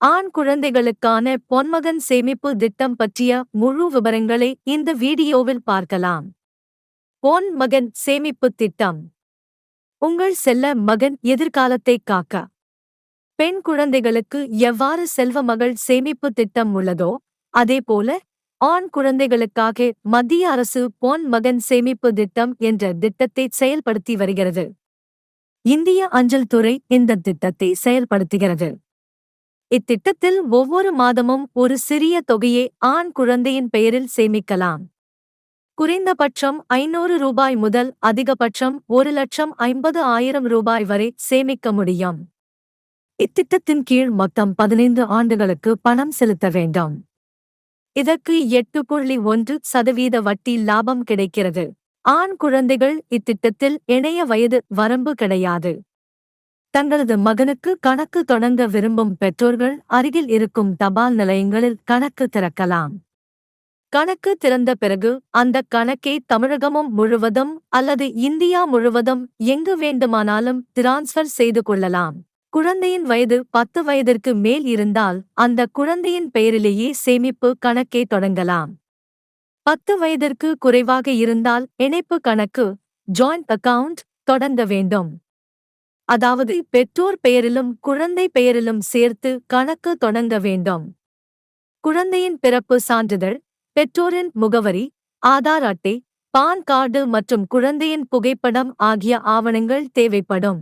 ஆண் குழந்தைகளுக்கான பொன்மகன் சேமிப்பு திட்டம் பற்றிய முழு விவரங்களை இந்த வீடியோவில் பார்க்கலாம். பொன் மகன் சேமிப்பு திட்டம். உங்கள் செல்ல மகன் எதிர்காலத்தை காக்க. பெண் குழந்தைகளுக்கு எவ்வாறு செல்வ மகள் சேமிப்பு திட்டம் உள்ளதோ அதேபோல ஆண் குழந்தைகளுக்காக மத்திய அரசு பொன் மகன் சேமிப்பு திட்டம் என்ற திட்டத்தை செயல்படுத்தி வருகிறது. இந்திய அஞ்சல் துறை இந்த திட்டத்தை செயல்படுத்துகிறது. இத்திட்டத்தில் ஒவ்வொரு மாதமும் ஒரு சிறிய தொகையை ஆண் குழந்தையின் பெயரில் சேமிக்கலாம். குறைந்தபட்சம் ஐநூறு ரூபாய் முதல் அதிகபட்சம் ஒரு லட்சம் ஐம்பது ஆயிரம் ரூபாய் வரை சேமிக்க முடியும். இத்திட்டத்தின் கீழ் மொத்தம் பதினைந்து ஆண்டுகளுக்கு பணம் செலுத்த வேண்டும். இதற்கு எட்டு புள்ளி ஒன்று சதவீத வட்டி லாபம் கிடைக்கிறது. ஆண் குழந்தைகள் இத்திட்டத்தில் இணைய வயது வரம்பு கிடையாது. தங்களது மகனுக்கு கணக்கு தொடங்க விரும்பும் பெற்றோர்கள் அருகில் இருக்கும் தபால் நிலையங்களில் கணக்கு திறக்கலாம். கணக்கு திறந்த பிறகு அந்த கணக்கை தமிழகமும் முழுவதும் அல்லது இந்தியா முழுவதும் எங்கு வேண்டுமானாலும் டிரான்ஸ்ஃபர் செய்து கொள்ளலாம். குழந்தையின் வயது பத்து வயதிற்கு மேல் இருந்தால் அந்த குழந்தையின் பெயரிலேயே சேமிப்பு கணக்கை தொடங்கலாம். பத்து வயதிற்கு குறைவாக இருந்தால் இணைப்பு கணக்கு ஜாயிண்ட் அக்கவுண்ட் தொடங்க வேண்டும். அதாவது பெற்றோர் பெயரிலும் குழந்தை பெயரிலும் சேர்த்து கணக்கு தொடங்க வேண்டும். குழந்தையின் பிறப்பு சான்றிதழ் பெற்றோரின் முகவரி ஆதார் அட்டை பான் கார்டு மற்றும் குழந்தையின் புகைப்படம் ஆகிய ஆவணங்கள் தேவைப்படும்.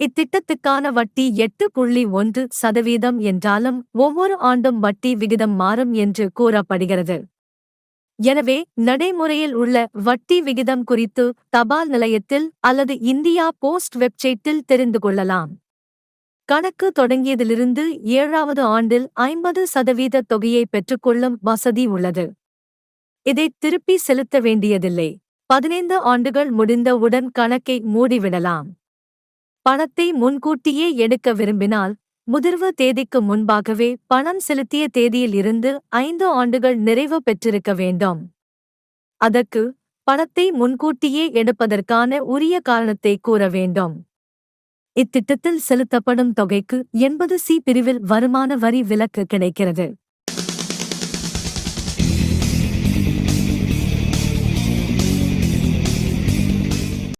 இத்திட்டத்துக்கான வட்டி எட்டு புள்ளி ஒன்று சதவீதம் என்றாலும் ஒவ்வொரு ஆண்டும் வட்டி விகிதம் மாறும் என்று கூறப்படுகிறது. எனவே நடைமுறையில் உள்ள வட்டி விகிதம் குறித்து தபால் நிலையத்தில் அல்லது இந்தியா போஸ்ட் வெப்சைட்டில் தெரிந்து கொள்ளலாம். கணக்கு தொடங்கியதிலிருந்து ஏழாவது ஆண்டில் ஐம்பது சதவீத தொகையை பெற்றுக்கொள்ளும் வசதி உள்ளது. இதை திருப்பி செலுத்த வேண்டியதில்லை. பதினைந்து ஆண்டுகள் முடிந்தவுடன் கணக்கை மூடிவிடலாம். பணத்தை முன்கூட்டியே எடுக்க விரும்பினால் முதிர்வு தேதிக்கு முன்பாகவே பணம் செலுத்திய தேதியில் இருந்து ஐந்து ஆண்டுகள் நிறைவு பெற்றிருக்க வேண்டும். அதற்கு பணத்தை முன்கூட்டியே எடுப்பதற்கான உரிய காரணத்தை கூற வேண்டும். இத்திட்டத்தில் செலுத்தப்படும் தொகைக்கு எண்பது சி பிரிவில் வருமான வரி விலக்கு கிடைக்கிறது.